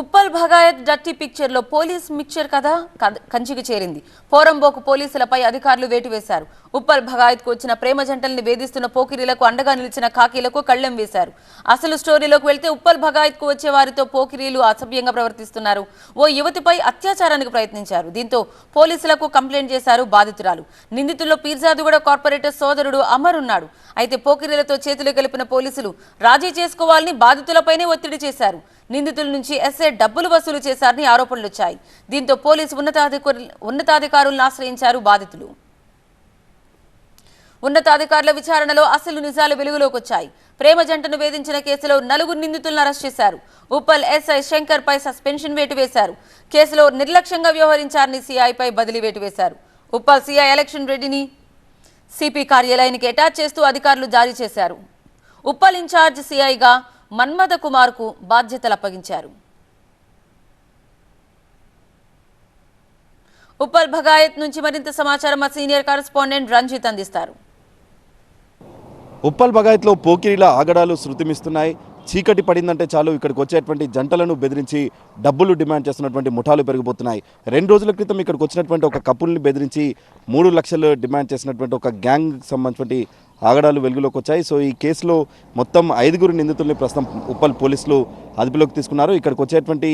Uppal Bhagayath dirty పిక్చర్లో police mixture కథ కంచికి చేరింది. పోరంబోకు పోలీసులపై అధికారులు వేటు వేశారు. ఉప్పల్ భగాయత్కు వచ్చిన ప్రేమ జంటల్ని వేధిస్తున్న పోకిరీలకు అండగా నిలిచిన కాకీలకు కళ్ళెం వేశారు. అసలు స్టోరీలోకి వెళ్తే ఉప్పల్ భగాయత్కు వచ్చే వారితో పోకిరీలు అసభ్యంగా ప్రవర్తిస్తున్నారు. ఓ యువతిపై అత్యాచారానికి ప్రయత్నించారు. దీంతో పోలీసులకు కంప్లైంట్ చేశారు బాధితురాలు. నిందితుల్లో పీర్జాదుగూడ కార్పొరేటర్ సోదరుడు అమర్ ఉన్నాడు. అయితే పోకిరీలతో చేతులు కలిపిన పోలీసులు రాజీ చేసుకోవాలని బాధితులపైనే ఒత్తిడి చేశారు. నిందితుల నుంచి ఎస్ఐ డబ్బులు వసూలు చేశారని ఆరోపణలు వచ్చాయి. దీంతో పోలీసు ఉన్నతాధికారులు ఉన్నతాధికారులను ఆశ్రయించారు బాధితులు. ఉన్నతాధికారుల విచారణలో అసలు నిజాలు వెలుగులోకి వచ్చాయి. ప్రేమ జంటను వేధించిన కేసులో నలుగురు నిందితులను అరెస్ట్ చేశారు. ఉప్పల్ ఎస్ఐ శంకర్ పై సస్పెన్షన్ వేటు వేశారు. కేసులో నిర్లక్ష్యంగా వ్యవహరించారని సిఐపై బదిలీ వేటు వేశారు. ఉప్పల్ సిఐ ఎలక్షన్ రెడ్డిని సిపి కార్యాలయానికి అటాచ్ చేస్తూ అధికారులు జారీ చేశారు. ఉప్పల్ ఇన్ఛార్జ్ సిఐగా మన్మథ కుమార్కు బాధ్యతలు అప్పగించారు ఉప్పల్ భగాయత్ నుంచి మరింత సమాచారం మా సీనియర్ కరెస్పాండెంట్ రంజిత్ అందిస్తారు. ఉప్పల్ బగాయత్లో పోకిరీల ఆగడాలు శృతిమిస్తున్నాయి. చీకటి పడిందంటే చాలు ఇక్కడికి వచ్చేటువంటి జంటలను బెదిరించి డబ్బులు డిమాండ్ చేస్తున్నటువంటి ముఠాలు పెరిగిపోతున్నాయి. రెండు రోజుల క్రితం ఇక్కడికి వచ్చినటువంటి ఒక కపుల్ని బెదిరించి మూడు లక్షలు డిమాండ్ చేసినటువంటి ఒక గ్యాంగ్ సంబంధించినటువంటి ఆగడాలు వెలుగులోకి వచ్చాయి. సో ఈ కేసులో మొత్తం ఐదుగురు నిందితుల్ని ప్రస్తుతం ఉప్పల్ పోలీసులు అదుపులోకి తీసుకున్నారు. ఇక్కడికి వచ్చేటువంటి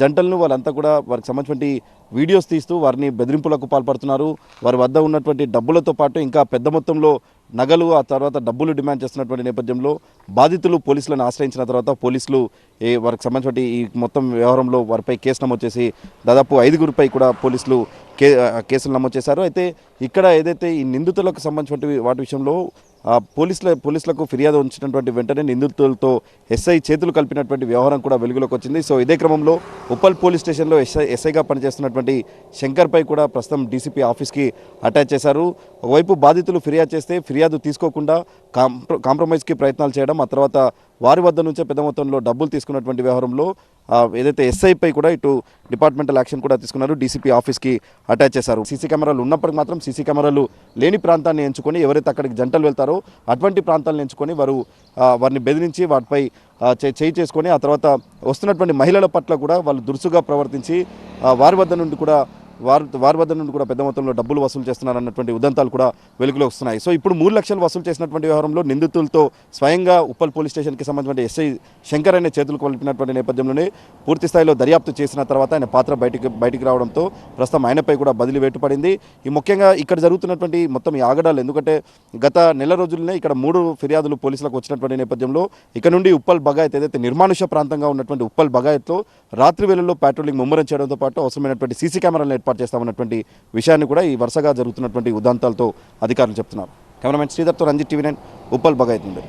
జంటలను వాళ్ళంతా కూడా వారికి సంబంధించినటువంటి వీడియోస్ తీస్తూ వారిని బెదిరింపులకు పాల్పడుతున్నారు. వారి వద్ద ఉన్నటువంటి డబ్బులతో పాటు ఇంకా పెద్ద మొత్తంలో నగలు ఆ తర్వాత డబ్బులు డిమాండ్ చేస్తున్నటువంటి నేపథ్యంలో బాధితులు పోలీసులను ఆశ్రయించిన తర్వాత పోలీసులు ఏ వారికి సంబంధించిన ఈ మొత్తం వ్యవహారంలో వారిపై కేసు నమోదు చేసి దాదాపు ఐదుగురిపై కూడా పోలీసులు కే కేసులు నమోదు చేశారు. అయితే ఇక్కడ ఏదైతే ఈ నిందితులకు సంబంధించినటువంటి వాటి విషయంలో పోలీసుల పోలీసులకు ఫిర్యాదు ఉంచినటువంటి వెంటనే నిందితులతో ఎస్ఐ చేతులు కలిపినటువంటి వ్యవహారం కూడా వెలుగులోకి వచ్చింది. సో ఇదే క్రమంలో ఉప్పల్ పోలీస్ స్టేషన్లో ఎస్ఐ ఎస్ఐగా పనిచేస్తున్నటువంటి శంకర్పై కూడా ప్రస్తుతం డీసీపీ ఆఫీస్కి అటాచ్ చేశారు. ఒకవైపు బాధితులు ఫిర్యాదు చేస్తే ఫిర్యాదు తీసుకోకుండా కాంప్రమైజ్కి ప్రయత్నాలు చేయడం ఆ తర్వాత వారి వద్ద నుంచే పెద్ద మొత్తంలో డబ్బులు తీసుకున్నటువంటి వ్యవహారంలో ఏదైతే ఎస్ఐపై కూడా ఇటు డిపార్ట్మెంటల్ యాక్షన్ కూడా తీసుకున్నారు డీసీపీ ఆఫీస్కి అటాచ్ చేశారు. సీసీ కెమెరాలు ఉన్నప్పటికీ మాత్రం సీసీ కెమెరాలు లేని ప్రాంతాన్ని ఎంచుకొని ఎవరైతే అక్కడికి జంటలు వెళ్తారో అటువంటి ప్రాంతాలను ఎంచుకొని వారు వారిని బెదిరించి వాటిపై చే- చేయి చేసుకొని ఆ తర్వాత వస్తున్నటువంటి మహిళల పట్ల కూడా వాళ్ళు దురుసుగా ప్రవర్తించి వారి వద్ద నుండి కూడా వారి వారి వద్ద నుండి కూడా పెద్ద మొత్తంలో డబ్బులు వసూలు చేస్తున్నారన్నటువంటి ఉదంతాలు కూడా వెలుగులో వస్తున్నాయి. సో ఇప్పుడు మూడు లక్షలు వసూలు చేసినటువంటి వ్యవహారంలో నిందితులతో స్వయంగా ఉప్పల్ పోలీస్ స్టేషన్కి సంబంధించిన ఎస్ఐ శంకర్ అనే చేతులు కలిపినటువంటి నేపథ్యంలోనే పూర్తి స్థాయిలో దర్యాప్తు చేసిన తర్వాత ఆయన పాత్ర బయటికి బయటికి రావడంతో ప్రస్తుతం ఆయనపై కూడా బదిలీ వేటుపడింది. ఈ ముఖ్యంగా ఇక్కడ జరుగుతున్నటువంటి మొత్తం ఈ ఆగడాలు ఎందుకంటే గత నెల రోజులనే ఇక్కడ మూడు ఫిర్యాదులు పోలీసులకు వచ్చినటువంటి నేపథ్యంలో ఇక్కడ నుండి ఉప్పల్ బగాయత్ ఏదైతే నిర్మానుష ప్రాంతంగా ఉన్నటువంటి ఉప్పల్ బగాయత్లో రాత్రి వేళల్లో పాట్రోలింగ్ ముమ్మరం చేయడంతో పాటు అవసరమైనటువంటి సీసీ కెమెరాలను ఏర్పాటు చేస్తామన్నటువంటి విషయాన్ని కూడా ఈ వరుసగా జరుగుతున్నటువంటి ఉదంతాలతో అధికారులు చెప్తున్నారు. కెమెరామెన్ శ్రీధర్తో రంజిత్ టీవీ నైన్ ఉప్పల్ బగాయత్ నుండి